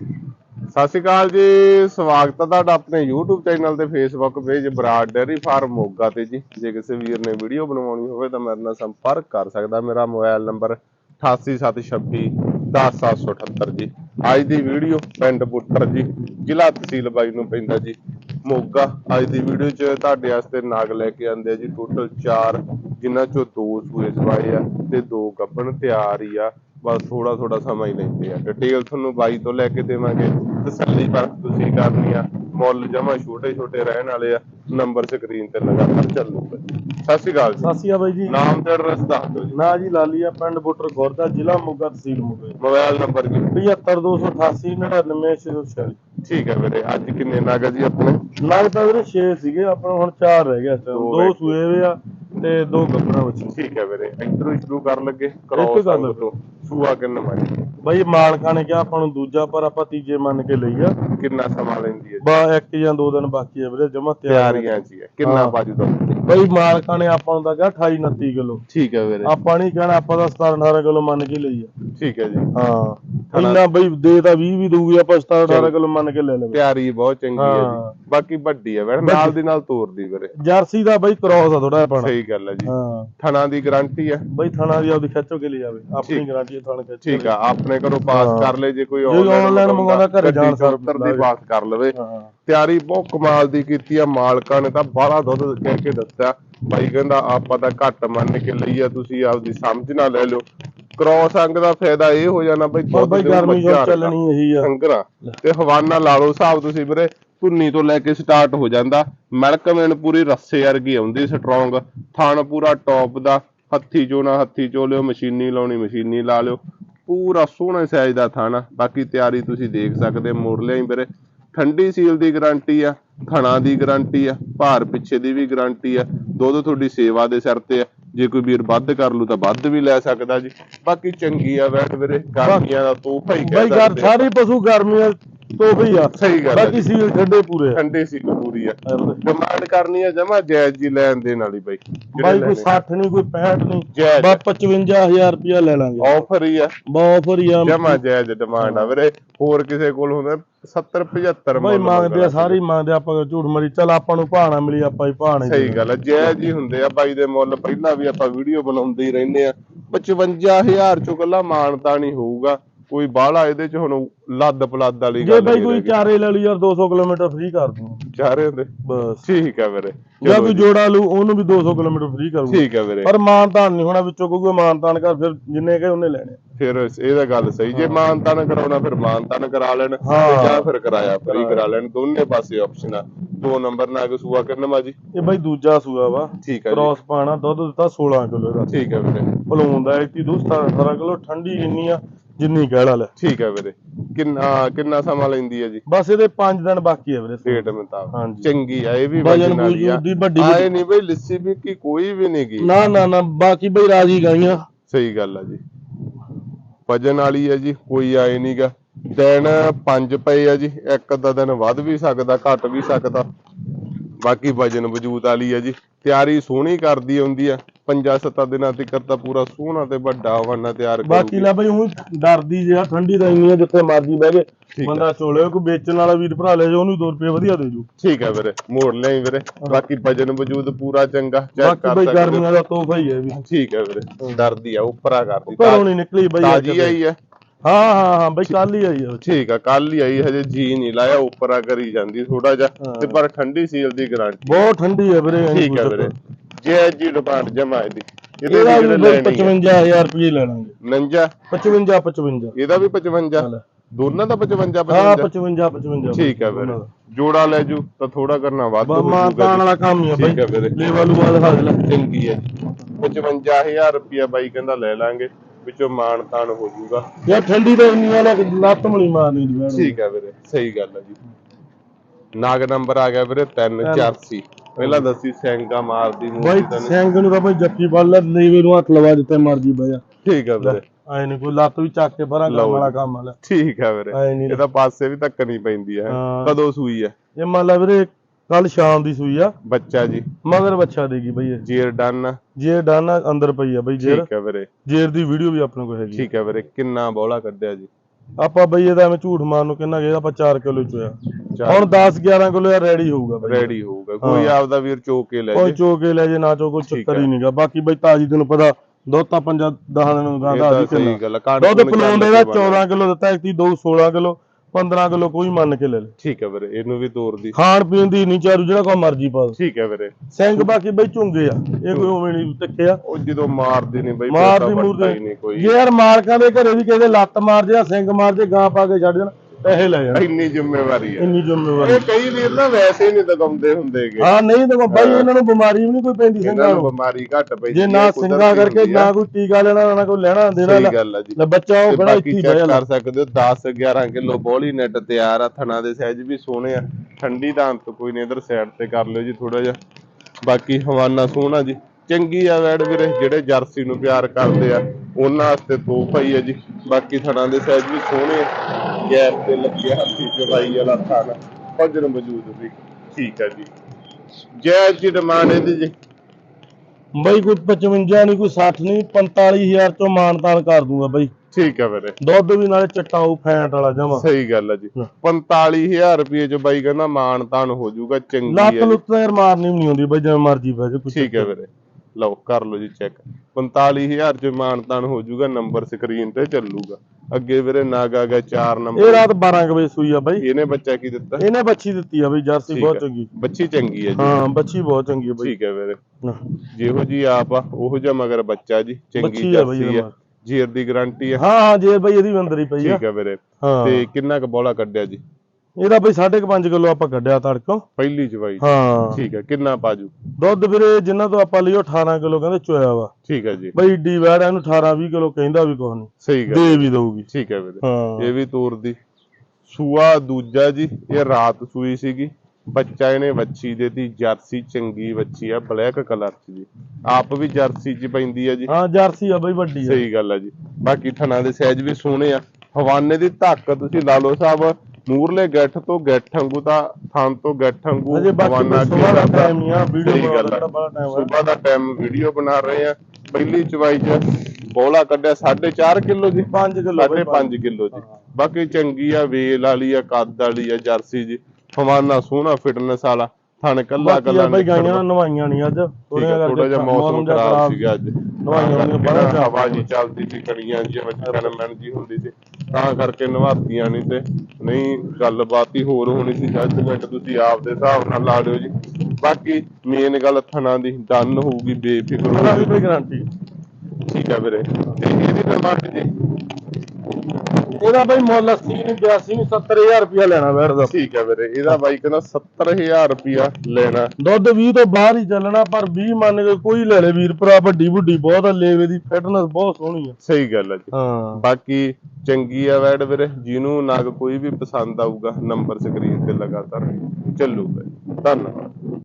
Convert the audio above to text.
ਸਤਿ ਸ਼੍ਰੀ ਅਕਾਲ ਜੀ, ਸਵਾਗਤ ਹੈ ਤੁਹਾਡਾ ਆਪਣੇ YouTube ਚੈਨਲ ਤੇ Facebook page Brar dairy farm Moga ਤੇ ਜੀ। ਜੇ ਕਿਸੇ ਵੀਰ ਨੇ ਵੀਡੀਓ ਬਣਵਾਉਣੀ ਹੋਵੇ ਤਾਂ ਮੇਰੇ ਨਾਲ ਸੰਪਰਕ ਕਰ ਸਕਦਾ। ਮੇਰਾ ਮੋਬਾਈਲ ਨੰਬਰ 8876 10778 ਜੀ। ਅੱਜ ਦੀ ਵੀਡੀਓ ਪਿੰਡ ਬੁੱਟਰ ਜੀ, ਜ਼ਿਲ੍ਹਾ ਤਹਿਸੀਲ ਬਾਈ ਨੂੰ ਪੈਂਦਾ ਜੀ, ਮੋਗਾ। ਅੱਜ ਦੀ ਵੀਡੀਓ 'ਚ ਤੁਹਾਡੇ ਵਾਸਤੇ ਨਾਗ ਲੈ ਕੇ ਆਂਦੇ ਆ ਜੀ ਟੋਟਲ 4 ਜਿਨ੍ਹਾਂ 'ਚੋਂ ਦੋ ਸੂਏ ਸਵਾਏ ਆ ਤੇ ਦੋ ਗੱਬਣ ਤਿਆਰ ਹੀ ਆ। ਬਸ ਥੋੜਾ ਥੋੜਾ ਸਮਾਂ ਹੀ ਲੈਂਦੇ ਆ। ਡਿਟੇਲ ਤੁਹਾਨੂੰ ਬਾਈ ਤੋਂ ਲੈ ਕੇ ਦੇਵਾਂਗੇ। ਤਸੱਲੀ ਪਰਖ ਤੁਸੀਂ ਕਰਨੀ ਆ। ਮੁੱਲ ਜਮਾ ਛੋਟੇ ਛੋਟੇ ਰਹਿਣ ਵਾਲੇ ਆ। ਨੰਬਰ ਸਕਰੀਨ ਤੇ ਲਗਾਤਾਰ ਚੱਲੂਗਾ ਸਤਿ ਸ਼੍ਰੀ ਅਕਾਲ ਜੀ। ਸਤਿ ਸ਼੍ਰੀ ਅਕਾਲ ਬਾਈ ਜੀ। ਨਾਮ ਤੇ ਐਡਰੈਸ ਦੱਸ ਦਿਓ ਜੀ। ਨਾ ਜੀ ਲਾਲੀਆ ਪਿੰਡ ਬੁੱਟਰ ਗੋਰਦਾ ਜ਼ਿਲ੍ਹਾ ਮੋਗਾ ਤਹਿਸੀਲ ਮੋਗਾ। ਮੋਬਾਈਲ ਨੰਬਰ ਜੀ। 75288 99646 ਠੀਕ ਹੈ ਵੀਰੇ ਅੱਜ ਕਿੰਨੇ ਨਗ ਜੀ ਆਪਣੇ? ਲੱਗਦਾ ਵੀਰੇ 6 ਸੀਗੇ ਆਪਣੇ ਹੁਣ 4 ਰਹਿ time। ਦੋ ਸੂਏ ਵੇ ਆ ਤੇ ਦੋ ਗੱਬਣਾ ਵਿੱਚ ਠੀਕ ਹੈ ਵੀਰੇ ਇੱਧਰੋਂ ਸ਼ੁਰੂ ਕਰਨ ਲੱਗੇ ਇੱਥੋਂ ਕ੍ਰੋਸ ਕਰ। ਲਓ। ਸੂਆ ਕਿੰਨਾ ਮਾਰੀ ਬਾਈ ਮਾਲਕਾਂ ਨੇ ਕਿਹਾ ਆਪਾਂ ਨੂੰ ਦੂਜਾ ਪਰ ਆਪਾਂ ਤੀਜੇ ਮੰਨ ਕੇ ਲਈ ਆ। ਕਿੰਨਾ ਸਮਾਂ ਲੈਂਦੀ ਹੈ? ਜੀ? ਬਾ ਇੱਕ ਜਾਂ ਦੋ ਦਿਨ ਬਾਕੀ ਆ ਵੀਰੇ ਜਮਾ ਤਿਆਰ ਤਿਆਰੀਆਂ ਹੈ ਕਿੰਨਾ ਹਾਂ। ਬਾਜੂ ਦਾ ਬਾਈ ਮਾਲਕਾਂ ਨੇ ਆਪਾਂ ਨੂੰ ਤਾਂ ਕਿਹਾ 28 29 ਕਿਲੋ। ਠੀਕ ਹੈ ਵੀਰੇ। ਆਪਾਂ ਨਹੀਂ ਕਹਿਣਾ ਆਪਾਂ ਤਾਂ 17 18 ਕਿਲੋ ਮੰਨ ਕੇ ਲਈ ਆ। ਠੀਕ ਹੈ ਜੀ। ਹਾਂ। ਇੰਨਾ ਬਈ ਦੇ ਤਾਂ 20 ਵੀ ਦਊਗੀ ਆਪਾਂ 17 18 ਕਿਲੋ ਮੰਨ ਕੇ ਲੈ ਲਵਾਂਗੇ ਤਿਆਰੀ ਬਹੁਤ ਚੰਗੀ ਹੈ ਹਾਂ। ਜੀ ਬਾਕੀ ਵੱਡੀ ਹੈ ਵੀਰੇ ਨਾਲ ਦੀ ਨਾਲ ਤੋਰਦੀ ਵੀਰੇ। ਜਰਸੀ ਦਾ ਬਾਈ ਕ੍ਰੋਸ ਆ ਥੋੜਾ ਆਪਣਾ। ਸਹੀ ਗੱਲ ਹੈ ਜੀ। ਹਾਂ। ਥਣਾ ਦੀ ਗਾਰੰਟੀ ਹੈ ਬਈ ਥਾਣਾ ਦੀ ਆਪਦੀ ਖਿੱਚੋ ਕੇ ਲੈ ਜਾਵੇ ਆਪਣੀ ਠੀਕ। ਗਾਰੰਟੀ ਹੈ ਥਾਣਾ ਖਿੱਚ ਠੀਕ ਆ ਆਪਣੇ ਘਰੋਂ ਪਾਸ ਹਾਂ। ਕਰ ਲੈ ਜੇ ਕੋਈ online ਮੰਗਵਾਉਂਦਾ ਘਰੇ ਜਾਣ ਸਾਰ ਦੀ ਪਾਸ ਕਰ ਲਵੇ। ਹਾਂ। ਤਿਆਰੀ ਬਹੁਤ ਕਮਾਲ ਦੀ ਕੀਤੀ ਆ ਮਾਲਕਾਂ ਨੇ ਤਾਂ ਬਾਹਲਾ ਦੁੱਧ ਕਹਿ ਕੇ ਦੱਸਿਆ ਬਾਈ ਕਹਿੰਦਾ ਆਪਾਂ ਤਾਂ ਘੱਟ ਮੰਨ ਕੇ ਲਈ ਆ ਤੁਸੀਂ ਆਪਦੀ ਸਮਝ ਨਾਲ ਲੈ ਲਓ। ਕ੍ਰੋਸ ਅੰਗ ਦਾ ਫਾਇਦਾ ਇਹ ਹੋ ਜਾਣਾ ਬਈ ਦੇ ਗਰਮੀ ਜੋ ਚੱਲਣੀ ਇਹੀ ਆ। ਸੰਗਰਾ ਤੇ ਹਵਾਨਾ ਲਾ ਲਓ ਹਿਸਾਬ ਤੁਸੀਂ ਵੀਰੇ ਧੁੰਨੀ ਤੋਂ ਲੈ ਕੇ ਸਟਾਰਟ ਹੋ ਜਾਂਦਾ। ਮਿਲਕ ਮੇਨ ਪੂਰੀ ਰੱਸੇ ਵਰਗੀ ਆਉਂਦੀ ਸਟਰੋਂਗ ਥਣ ਪੂਰਾ ਟੌਪ ਦਾ। ਹੱਥੀ ਚੋਣਾ ਹੱਥੀ ਚੋ ਲਿਓ ਮਸ਼ੀਨੀ ਲਾਉਣੀ ਮਸ਼ੀਨੀ ਲਾ ਲਿਓ। ਪੂਰਾ ਸੋਹਣੇ ਸਾਈਜ਼ ਦਾ ਥਣ। ਬਾਕੀ ਤਿਆਰੀ ਤੁਸੀਂ ਦੇਖ ਸਕਦੇ ਮੋੜ ਲਿਆਈ ਵੀਰੇ। ਠੰਡੀ ਸੀਲ ਦੀ ਗਾਰੰਟੀ ਆ ਥਣਾ ਦੀ ਗਾਰੰਟੀ ਆ ਭਾਰ ਪਿੱਛੇ ਦੀ ਵੀ ਗਾਰੰਟੀ ਆ। ਦੁੱਧ ਤੁਹਾਡੀ ਸੇਵਾ ਦੇ ਸਿਰ ਤੇ ਆ। ਜੇ ਕੋਈ ਵੀਰ ਵੱਧ ਕਰ ਲੂ ਤਾਂ ਵੱਧ ਵੀ ਲੈ ਸਕਦਾ ਜੀ। ਬਾਕੀ ਚੰਗੀ ਆ ਵੈਟ ਵੀਰੇ ਗਰਮੀਆਂ ਦਾ ਤੋਹਫਾ ਹੀ ਕਹਿ ਬਾਈ। ਸਾਰੇ ਪਸ਼ੂ ਗਰਮੀਆਂ ਤੋਂ ਵੀ ਆ। ਸਹੀ ਗੱਲ ਹੈ ਬਾਕੀ ਸੀਲ ਠੰਡੇ ਪੂਰੇ ਆ। ਠੰਡੇ ਸੀ ਪੂਰੀ ਆ। ਡਿਮਾਂਡ ਕਰਨੀ ਆ ਜਮਾ ਜਾਇਜ਼ ਜੀ ਲੈਣ ਦੇਣ ਵਾਲੀ ਬਾਈ। ਬਾਈ ਕੋਈ 60 ਨਹੀਂ ਕੋਈ 65 ਨਹੀਂ। ਬਸ 55000 ਰੁਪਇਆ ਲੈ ਲਾਂਗੇ। ਆਫਰ ਹੀ ਆ। ਬਾ ਆਫਰ ਹੀ ਆ। ਜਮਾ ਜਾਇਜ਼ ਡਿਮਾਂਡ ਆ ਵੀਰੇ। ਹੋਰ ਕਿਸੇ ਕੋਲ ਹੁੰਦਾ? 70 75 ਬਾਈ ਮੰਗਦੇ ਆ ਸਾਰੇ ਮੰਗਦੇ ਆ, ਆਪਾਂ ਝੂਠ ਮਰੀ। ਚੱਲ ਆਪਾਂ ਨੂੰ ਭਾਣਾ ਮਿਲੀ ਆਪਾਂ ਹੀ ਭਾਣਾ ਸਹੀ ਗੱਲ ਆ ਜਾਇਜ਼ ਹੀ ਹੁੰਦੇ ਆ ਬਾਈ ਦੇ ਮੁੱਲ। ਪਹਿਲਾਂ ਵੀ ਆਪਾਂ ਵੀਡੀਓ ਬਣਾਉਂਦੇ ਹੀ ਰਹਿੰਦੇ ਆ। 55000 ਚੋਂ ਕੱਲਾ ਮਾਨਤਾ ਨਹੀਂ ਹੋਊਗਾ। ਕੋਈ ਬਾਹਲਾ ਇਹਦੇ ਚ ਹੁਣ ਲੱਦ ਪਲੱਦ ਵਾਲੀ ਜੇ ਗੱਲ ਬਾਈ ਨਹੀਂ ਕੋਈ ਰਹਿ। ਚਾਰੇ ਲੈ ਲਈ ਯਾਰ 200 ਕਿਲੋਮੀਟਰ ਫ੍ਰੀ ਕਰ ਦੂੰ। ਚਾਰੇ ਦੇ? ਬਸ। ਠੀਕ ਆ ਵੀਰੇ। ਜਾਂ ਚਲੋ ਕੋਈ ਜੀ, ਜੋੜਾ ਲੂ ਉਹਨੂੰ ਵੀ 200 ਕਿਲੋਮੀਟਰ ਫ੍ਰੀ ਕਰੂਗਾ। ਠੀਕ ਆ ਵੀਰੇ। ਪਰ ਮਾਨਤਾਨ ਨਹੀਂ ਹੋਣਾ ਵਿੱਚੋਂ ਕੋਈ ਮਾਨਤਾਨ ਕਰ ਫਿਰ ਜਿੰਨੇ ਕਹੇ ਉਹਨੇ ਲੈਣੇ। ਫਿਰ ਇਹਦਾ ਗੱਲ ਸਹੀ। ਜੇ ਮਾਨਤਾਨ ਕਰਾਉਣਾ ਫਿਰ ਮਾਨਤਾਨ ਕਰਾ ਲੈਣ ਤੇ ਹਾਂ। ਜਾਂ ਫਿਰ ਕਿਰਾਇਆ ਫਰੀ ਕਰਾ ਲੈਣ। ਦੋਨੇ ਪਾਸੇ ਆਪਸ਼ਨ ਆ। ਦੋ ਨੰਬਰ ਨਾਲ ਸੂਆ ਕਿੰਨਾ ਜੀ ਇਹ ਬਾਈ ਦੂਜਾ ਸੂਆ ਵਾ। ਠੀਕ ਆ ਜੀ। ਕ੍ਰਾਸ ਪਾਣਾ ਦੁੱਧ ਦਿੱਤਾ 16 ਕਿਲੋ ਦਾ ਠੀਕ ਆ ਵੀਰੇ। ਭਲੂਣ ਦਾ ਇੱਕ ਦੂਸ 18 ਕਿਲੋ ਠੰਡੀ ਜਿੰਨੀ ਆ। ਜਿੰਨੀ ਗਹਿਲਾ ਲੈ। ਠੀਕ ਆ ਵੀਰੇ। ਕਿੰਨਾ ਕਿੰਨਾ ਸਮਾਂ ਲੈਂਦੀ ਹੈ ਜੀ? ਬਸ ਇਹਦੇ 5 ਦਿਨ ਬਾਕੀ ਆ ਵੀਰੇ ਰੇਟ ਮੁਤਾਬਕ। ਚੰਗੀ ਆ ਇਹ ਵੀ ਵਜਨ ਵਾਲੀ ਆ। ਦੀ ਆਏ ਨਹੀਂ ਬਈ ਲੱਸੀ ਵੀ ਕੀ ਕੋਈ ਵੀ ਨਹੀਂ ਗਈ ਨਾ ਨਾ ਨਾ ਬਾਕੀ ਬਈ ਰਾਜੀ ਗਾਈਆਂ। ਸਹੀ ਗੱਲ ਆ ਜੀ। ਵਜਨ ਵਾਲੀ ਆ ਜੀ ਕੋਈ ਆਏ ਨਹੀਂਗਾ ਦਿਨ ਪੰਜ ਪਏ ਆ ਜੀ ਇੱਕ ਅੱਧਾ ਦਿਨ ਵੱਧ ਵੀ ਸਕਦਾ ਘਟ ਵੀ ਸਕਦਾ। ਬਾਕੀ ਵਜਨ ਵਜੂਦ ਵਾਲੀ ਆ ਜੀ ਤਿਆਰੀ ਸੋਹਣੀ ਕਰਦੀ ਹੁੰਦੀ ਆ। ਪੰਜਾਂ ਸੱਤਾਂ ਦਿਨਾਂ ਤੱਕ ਤਾਂ ਪੂਰਾ ਸੋਹਣਾ ਤੇ ਵੱਡਾ ਹਵਾਨਾ ਤਿਆਰ ਬਾਕੀ ਲੈ ਬਈ ਉਹ ਡਰਦੀ ਜਿਆ ਠੰਡੀ ਤਾਂ ਇੰਨੀ ਆ ਜਿੱਥੇ ਮਰਜ਼ੀ ਬਹਿ ਕੇ। ਬੰਦਾ ਚੋਲੇ ਕੋਈ ਵੇਚਣ ਵਾਲਾ ਵੀਰ ਭਰਾ ਲੈ ਜਾ ਉਹਨੂੰ 2 ਰੁਪਏ ਵਧੀਆ ਦੇ ਜੂ। ਠੀਕ ਹੈ ਵੀਰੇ ਮੋੜ ਲਿਆਈ ਵੀਰੇ। ਬਾਕੀ ਵਜਨ ਵਜੂਦ ਪੂਰਾ ਚੰਗਾ ਚੈੱਕ ਬਾਕੀ ਕਰ ਬਈ ਸਕਦੇ ਹੋ। ਗਰਮੀਆਂ ਦਾ ਤੋਹਫਾ ਹੀ ਹੈ ਵੀ। ਠੀਕ ਹੈ ਵੀਰੇ ਡਰਦੀ ਆ ਉੱਪਰਾ ਕਰਦੀ। ਘਰੋਂ ਨਹੀਂ ਨਿਕਲੀ ਬਈ ਤਾਜੀ। ਆਈ ਆ। ਹਾਂ ਹਾਂ ਹਾਂ ਬਈ ਕੱਲ ਹੀ ਆਈ ਆ। ਠੀਕ ਆ ਕੱਲ ਹੀ ਆਈ ਹਜੇ ਜੀ ਨਹੀਂ ਲਾਇਆ ਉੱਪਰਾ ਕਰੀ ਜਾਂਦੀ ਥੋੜਾ ਜਿਹਾ। ਹਾਂ। ਤੇ ਪਰ ਠੰਡੀ ਸੀਲ ਦੀ ਗਾਰੰਟੀ ਬਹੁਤ ਠੰਡੀ ਹੈ ਵੀਰੇ ਠੀਕ ਹੈ ਵੀਰੇ। ਜੇ ਜੀ ਡਿਮਾਂਡ ਜਮਾ ਇਹਦੀ ਇਹਦੇ ਇਹਦਾ ਵੀ ਵੀ ਜਿਹੜੇ ਬਈ ਲੈਣੀ ਆ। 55000 ਰੁਪਏ ਲੈ ਲਾਂਗੇ 49 55 55 ਇਹਦਾ ਵੀ 55 ਚੱਲ। ਦੋਨਾਂ ਦਾ 55 ਹਾਂ 55 55 55 ਠੀਕ ਹੈ ਵੀਰੇ ਜੋੜਾ ਲੈ ਜੂ ਤਾਂ ਥੋੜਾ ਕਰਨਾ ਵੱਧ ਹੋ ਮਾਂ ਜਾਊਗਾ ਜੀ। ਵਾਲਾ ਕੰਮ ਹੀ ਆ ਠੀਕ ਹੈ ਵੀਰੇ। ਲੈ ਵਾਲੂ ਬਾਦ ਹਾਜ਼ਰ ਚੰਗੀ ਹੈ 55000 ਰੁਪਿਆ ਬਾਈ ਕਹਿੰਦਾ ਲੈ ਲਾਂਗੇ ਵਿੱਚੋਂ ਮਾਣ ਤਾਣ ਹੋ ਜਾਊਗਾ। ਯਾਰ ਠੰਡੀ ਤਾਂ ਇੰਨੀ ਆ ਲੈ ਕੇ ਲੱਤ ਮਣੀ ਮਾਰਨੀ ਭੈਣ ਠੀਕ ਹੈ ਵੀਰੇ ਸਹੀ ਗੱਲ ਹੈ ਜੀ। ਨਾਗ ਨੰਬਰ ਆ ਗਿਆ ਵੀਰੇ 384 ਪਹਿਲਾਂ ਦੱਸੀ ਸੈਂਗਾ ਮਾਰਦੀ ਬਾਈ ਸਿੰਘ ਨੂੰ ਤਾਂ ਬਈ ਜੱਫੀ ਵੱਲ ਲੈ ਲੀਵੇ ਨੂੰ ਹੱਥ ਲਵਾ ਦਿੱਤੇ ਮਰਜ਼ੀ ਬਈ ਠੀਕ ਹੈ ਵੀਰੇ। ਐ ਨਹੀਂ ਕੋਈ ਲੱਤ ਵੀ ਚੱਕ ਕੇ ਲਓ ਕੰਮ ਵਾਲਾ। ਕੰਮ ਵਾਲਾ ਠੀਕ ਹੈ ਵੀਰੇ। ਐ ਨਹੀਂ ਇਹਦਾ ਪਾਸੇ ਵੀ ਧੱਕਣੀ ਪੈਂਦੀ ਹੈ ਹਾਂ। ਕਦੋਂ ਸੂਈ ਹੈ ਇਹ ਮੰਨ ਲਾ ਵੀਰੇ ਕੱਲ ਸ਼ਾਮ ਦੀ ਸੂਈ ਆ। ਬੱਚਾ ਜੀ। ਮਗਰ ਬੱਚਾ ਦੇਗੀ ਬਈ ਇਹ। ਜੀਰ ਡਨ ਜੇ ਡਾਨਾ ਅੰਦਰ ਪਈ ਆ ਬਈ ਜੇਰ। ਠੀਕ ਹੈ ਵੀਰੇ। ਜੇਰ ਦੀ ਵੀਡੀਓ ਵੀ ਆਪਣੇ ਕੋਲ ਹੈਗੀ ਠੀਕ ਹੈ ਵੀਰੇ ਕਿੰਨਾ ਬੋਲਾ ਕੱਢਿਆ ਜੀ। ਆਪਾਂ ਬਈ ਇਹਦਾ ਐਵੇਂ ਝੂਠ ਮਾਰਨ ਨੂੰ ਕਿੰਨਾ ਗਿਆ ਆਪਾਂ 4 ਕਿਲੋ ਚੋਇਆ। ਚਾਰ- ਹੁਣ 10 11 ਕਿਲੋ ਯਾਰ ਰੈਡੀ ਹੋਊਗਾ ਬਈ। ਰੈਡੀ ਹੋਊਗਾ। ਕੋਈ ਹਾਂ। ਆਪਦਾ ਵੀਰ ਚੋ ਕੇ ਲੈ ਕੋਈ ਜੇ। ਚੋ ਕੇ ਲੈ ਜੇ ਨਾ ਚੋ ਕੋਈ ਠੀਕ ਚੱਕਰ ਹੈ। ਹੀ ਨਹੀਂਗਾ ਬਾਕੀ ਬਈ ਤਾਜੀ ਤੈਨੂੰ ਪਤਾ ਦੁੱਧ ਤਾਂ ਪੰਜਾਂ 10 ਦਿਨ ਨੂੰ ਇਹ ਦਾ ਤਾਂ ਦੀ ਸਹੀ ਕਿੰਨਾ ਗੱਲ ਆ। ਕਾਂਡ ਦੁੱਧ ਕੂੰਡ ਚੱਲ ਪਲਾਉਂਦੇ ਕੇ ਦਾ ਬਣ 14 ਕਿਲੋ ਦਿੱਤਾ ਇੱਕ ਦੋ 16 ਕਿਲੋ। 15 ਕਿਲੋ ਕੋਈ ਮੰਨ ਕੇ ਲੈ ਲੈ। ਠੀਕ ਹੈ ਵੀਰੇ ਇਹਨੂੰ ਵੀ ਤੋੜ ਦੀ। ਖਾਣ ਪੀਣ ਦੀ ਨਹੀਂ ਚਾਰੂ ਜਿਹੜਾ ਕੋਈ ਮਰਜ਼ੀ ਪਾ ਦੋ। ਠੀਕ ਹੈ ਵੀਰੇ। ਸਿੰਘ ਬਾਕੀ ਬਈ ਝੁੰਗੇ ਆ ਇਹ ਕੋਈ ਉਵੇਂ ਨਹੀਂ ਟੱਕਿਆ ਉਹ ਜਦੋਂ ਮਾਰਦੀ ਨਹੀਂ ਬਈ ਮਾਰਦੀ ਮੂਰਦੀ ਜੇ ਯਾਰ ਮਾਲਕਾਂ ਦੇ ਘਰੇ ਵੀ ਕਿਸੇ ਲੱਤ ਮਾਰ ਜੇ ਸਿੰਘ ਮਾਰ ਜੇ ਗਾਂ ਪਾ ਕੇ ਛੱਡ ਜਾਣ। ਪੈਸੇ ਲੈ ਜਾਣ। ਇੰਨੀ ਜ਼ਿੰਮੇਵਾਰੀ ਹੈ ਇੰਨੀ ਜ਼ਿੰਮੇਵਾਰੀ। ਇਹ ਕਈ ਵੀਰ ਨਾ ਵੈਸੇ ਹੀ ਨਹੀਂ ਦਗਾਉਂਦੇ ਹੁੰਦੇਗੇ। ਹਾਂ ਨਹੀਂ ਤਾਂ ਬਾਈ ਇਹਨਾਂ ਨੂੰ ਬਿਮਾਰੀ ਵੀ ਨਹੀਂ ਕੋਈ ਪੈਂਦੀ ਇਹਨਾਂ ਸਿੰਘਾਂ ਨੂੰ ਬਿਮਾਰੀ ਘੱਟ ਪਈ ਜੇ ਨਾ ਸਿੰਘਾਂ ਕਰਕੇ ਨਾ ਕੋਈ ਟੀਕਾ ਲੈਣਾ ਨਾ ਕੋਈ ਲੈਣਾ ਦੇਣਾ ਸਹੀ ਗੱਲ ਆ ਜੀ। ਲੈ ਬੱਚਾ ਉਹ ਖੜਾ ਇੱਥੇ ਬਹਿ ਕਰ ਸਕਦੇ ਹੋ 10 11 ਕਿਲੋ ਬੋਲੀ ਨੈਟ ਤਿਆਰ ਆ ਥਣਾ ਦੇ ਸਾਈਜ਼ ਵੀ ਸੋਹਣੇ ਆ। ਠੰਡੀ ਦਾ ਅੰਤ ਕੋਈ ਨਹੀਂ ਇਧਰ ਸਾਈਡ ਤੇ ਕਰ ਲਿਓ ਜੀ ਥੋੜਾ ਜਿਹਾ। ਬਾਕੀ ਹਵਾਨਾ ਸੋਹਣਾ ਜੀ। ਚੰਗੀ ਆ ਵੈੜ ਵੀਰੇ ਜਿਹੜੇ ਜਰਸੀ ਨੂੰ ਪਿਆਰ ਕਰਦੇ ਆ ਉਹਨਾਂ ਵਾਸਤੇ ਤੋਹਫਾ ਹੀ ਆ ਜੀ। ਬਾਕੀ ਥਣਾ ਦੇ ਸਾਈਜ਼ ਵੀ ਸੋਹਣੇ ਆ। ਗੈਪ ਤੇ ਲੱਗਿਆ ਹੱਥੀ ਜਵਾਈ ਵਾਲਾ ਥਾਣਾ। ਭੱਜਣ ਮੌਜੂਦ ਵੀ ਠੀਕ ਆ ਜੀ। ਜੈ ਜੀ ਡਿਮਾਂਡ ਇਹਦੀ ਜੀ। ਬਈ ਕੋਈ 55 ਨਹੀਂ ਕੋਈ 60 ਨਹੀਂ 45000 ਚੋਂ ਮਾਨਤਾਨ ਕਰ ਦੂੰਗਾ ਬਈ। ਠੀਕ ਆ ਵੀਰੇ। ਦੁੱਧ ਵੀ ਨਾਲੇ ਚਟਾਊ ਫੈਂਟ ਵਾਲਾ ਜਮਾ। ਸਹੀ ਗੱਲ ਆ ਜੀ। ਹਾਂ। 45000 ਰੁਪਏ ਚ ਬਾਈ ਕਹਿੰਦਾ ਮਾਨ ਤਾਨ ਹੋ ਜਾਊਗਾ ਚੰਗੀ ਲੱਤ ਹੈ। ਲੁੱਤ ਤਾਂ ਯਾਰ ਮਾਰਨੀ ਨਹੀਂ ਆਉਂਦੀ ਬਈ ਜਿਵੇਂ ਮਰਜ਼ੀ ਕੁਛ ਠੀਕ ਹੈ ਵੀਰੇ। ਲਓ ਕਰ ਲਓ ਜੀ ਚੈੱਕ 45000 ਚ ਮਾਨ ਤਾਨ ਹੋ ਜਾਊਗਾ ਨੰਬਰ ਸਕਰੀਨ ਤੇ ਚੱਲੂਗਾ। ਅੱਗੇ ਵੀਰੇ ਨਾਗਾ ਗਾ 4 ਇਹ ਨੰਬਰ ਰਾਤ 12 ਕੁ ਵਜੇ ਸੂਈ ਆ ਬਈ। ਇਹਨੇ ਬੱਚਾ ਕੀ ਦਿੱਤਾ? ਇਹਨੇ ਬੱਚੀ ਦਿੱਤੀ ਆ ਬਈ ਜਰਸੀ ਬਹੁਤ ਹੈ। ਚੰਗੀ। ਬੱਚੀ ਚੰਗੀ ਹੈ ਜੀ। ਹਾਂ ਬੱਚੀ ਬਹੁਤ ਚੰਗੀ ਆ ਬਈ। ਠੀਕ ਹੈ ਵੀਰੇ। ਹਾਂ। ਜਿਹੋ ਜੀ ਆਪ ਆ ਉਹੋ ਜਿਹਾ ਮਗਰ ਬੱਚਾ ਜੀ ਚੰਗੀ ਜਰਸੀ ਇਹਦਾ ਆ ਜੀਰ ਦੀ ਗਾਰੰਟੀ ਆ ਹਾਂ ਹਾਂ ਜੇ ਬਈ ਇਹਦੀ ਅੰਦਰ ਹੀ ਪਈ ਆ। ਠੀਕ ਹੈ ਵੀਰੇ। ਹਾਂ। ਤੇ ਕਿੰਨਾ ਕੁ ਬੋਲਾ ਕੱਢਿਆ ਜੀ? ਇਹਦਾ ਬਈ 5.5 ਕਿਲੋ ਆਪਾਂ ਕੱਢਿਆ ਤੜਕੋਂ। ਪਹਿਲੀ ਚਵਾਈ ਹਾਂ। ਠੀਕ ਹੈ ਕਿੰਨਾ ਪਾਜੂ? ਦੁੱਧ ਵੀਰੇ ਜਿੰਨਾ ਤੋਂ ਆਪਾਂ ਲਈਓ 18 ਕਿਲੋ ਕਹਿੰਦੇ ਚੋਇਆ ਵਾ। ਠੀਕ ਹੈ ਜੀ। ਬਈ ਡੀ ਵੈੜ ਇਹਨੂੰ 18 20 ਕਿਲੋ ਕਹਿੰਦਾ ਵੀ ਕੁਛ ਨਹੀਂ ਸਹੀ ਗੱਲ ਦੇ ਵੀ ਦਊਗੀ। ਠੀਕ ਹੈ ਵੀਰੇ। ਹਾਂ। ਇਹ ਵੀ ਤੋਰ ਦੀ ਸੂਆ ਦੂਜਾ ਜੀ ਇਹ ਰਾਤ ਸੂਈ ਸੀਗੀ। ਬੱਚਾ ਇਹਨੇ ਵੱਛੀ ਦੇ ਦੀ ਜਰਸੀ ਚੰਗੀ ਵੱਛੀ ਆ ਬਲੈਕ ਕਲਰ ਚ ਜੀ। ਆਪ ਵੀ ਜਰਸੀ ਚ ਪੈਂਦੀ ਆ ਜੀ। ਹਾਂ ਜਰਸੀ ਆ ਬਈ ਵੱਡੀ ਆ। ਸਹੀ ਗੱਲ ਆ ਜੀ। ਬਾਕੀ ਥਣਾ ਦੇ ਸਾਈਜ਼ ਵੀ ਸੋਹਣੇ ਆ। ਹਵਾਨੇ ਦੀ ਧੱਕ ਤੁਸੀਂ ਲਾ ਲਓ ਸਾਹਿਬ। ਮੂਰਲੇ ਗੱਠ ਤੋਂ ਗੱਠ ਵਾਂਗੂ ਤਾਂ ਥਾਂ ਤੋਂ ਗੱਠ ਵਾਂਗੂ ਅਜੇ ਬਾਕੀ ਹਵਾਨਾ ਦਾ ਅੱਗੇ ਟਾਈਮ ਆ ਵੀਡੀਓ ਬਣਾਉਣ ਦਾ ਟਾਈਮ ਸਵੇਰ ਦਾ ਟਾਈਮ ਵੀਡੀਓ ਬਣਾ ਰਹੇ ਆ। ਪਹਿਲੀ ਚਵਾਈ ਚ ਬੋਲਾ ਕੱਢਿਆ 4.5 ਕਿਲੋ ਜੀ। 5 ਕਿਲੋ ਸਾਢੇ 5 ਕਿਲੋ ਜੀ। ਬਾਕੀ ਚੰਗੀ ਆ ਵੇਲ ਵਾਲੀ ਆ ਕੱਦ ਵਾਲੀ ਆ ਜਰਸੀ ਜੀ। ਹਵਾਨਾ ਸੋਹਣਾ ਫਿਟਨੈਸ ਵਾਲਾ। ਥਣ ਕੱਲਾ ਬਾਕੀ ਕੱਲਾ ਆ ਬਈ ਗਾਈਆਂ ਨਵਾਈਆਂ ਨਹੀਂ ਅੱਜ। ਥੋੜੀਆਂ ਕਰਕੇ ਥੋੜਾ ਜਿਹਾ ਮੌਸਮ ਜਿਹਾ ਖਰਾਬ ਸੀਗਾ ਅੱਜ। ਨਵਾਈਆਂ ਹੋਣਗੀਆਂ, ਬੜਾ ਜ਼ਿਆਦਾ। ਹਵਾ ਜੀ ਚੱਲਦੀ ਸੀ ਕਣੀਆਂ ਜੀ ਵਿੱਚ ਕਣਮਣ ਜੀ ਹੁੰਦੀ ਸੀ। ਤਾਂ ਕਰਕੇ ਨਵਾਤੀਆਂ ਨਹੀਂ ਤੇ ਨਹੀਂ ਗੱਲਬਾਤ ਹੀ ਹੋਰ ਹੋਣੀ ਸੀ। ਜੱਜਮੈਂਟ ਤੁਸੀਂ ਆਪ ਦੇ ਹਿਸਾਬ ਨਾਲ ਲਾ ਲਿਓ ਜੀ। ਬਾਕੀ ਮੇਨ ਗੱਲ ਥਣਾ ਦੀ ਡਨ ਹੋਊਗੀ ਬੇਫਿਕਰ ਹੋਊਗੀ। ਗਾਰੰਟੀ ਠੀਕ ਹੈ ਵੀਰੇ। ਤੇ ਇਹਦੀ ਡਿਮਾਂਡ ਜੀ। ਇਹਦਾ ਬਈ ਮੁੱਲ 80 ਨਹੀਂ 82 ਨਹੀਂ 70000 ਰੁਪਇਆ ਲੈਣਾ ਬੈਠ ਦਾ ਠੀਕ ਹੈ ਵੀਰੇ ਇਹਦਾ ਬਾਈ ਕਹਿੰਦਾ 70000 ਰੁਪਿਆ ਲੈਣਾ। ਦੁੱਧ 20 ਤੋਂ ਬਾਹਰ ਹੀ ਚੱਲਣਾ ਪਰ 20 ਮੰਨ ਕੇ ਕੋਈ ਲੈ ਲੈ ਵੀਰ ਭਰਾ ਵੱਡੀ ਵੱਡੀ ਬਹੁਤ ਆ ਲੇਵੇ ਦੀ ਫਿਟਨੈਸ ਬਹੁਤ ਸੋਹਣੀ ਆ। ਸਹੀ ਗੱਲ ਹੈ ਜੀ। ਹਾਂ। ਬਾਕੀ ਚੰਗੀ ਆ ਵੈਡ ਵੀਰੇ ਜਿਹਨੂੰ ਨਗ ਕੋਈ ਵੀ ਪਸੰਦ ਆਊਗਾ ਨੰਬਰ ਸਕਰੀਨ ਤੇ ਲਗਾਤਾਰ ਚੱਲੂਗਾ। ਧੰਨਵਾਦ।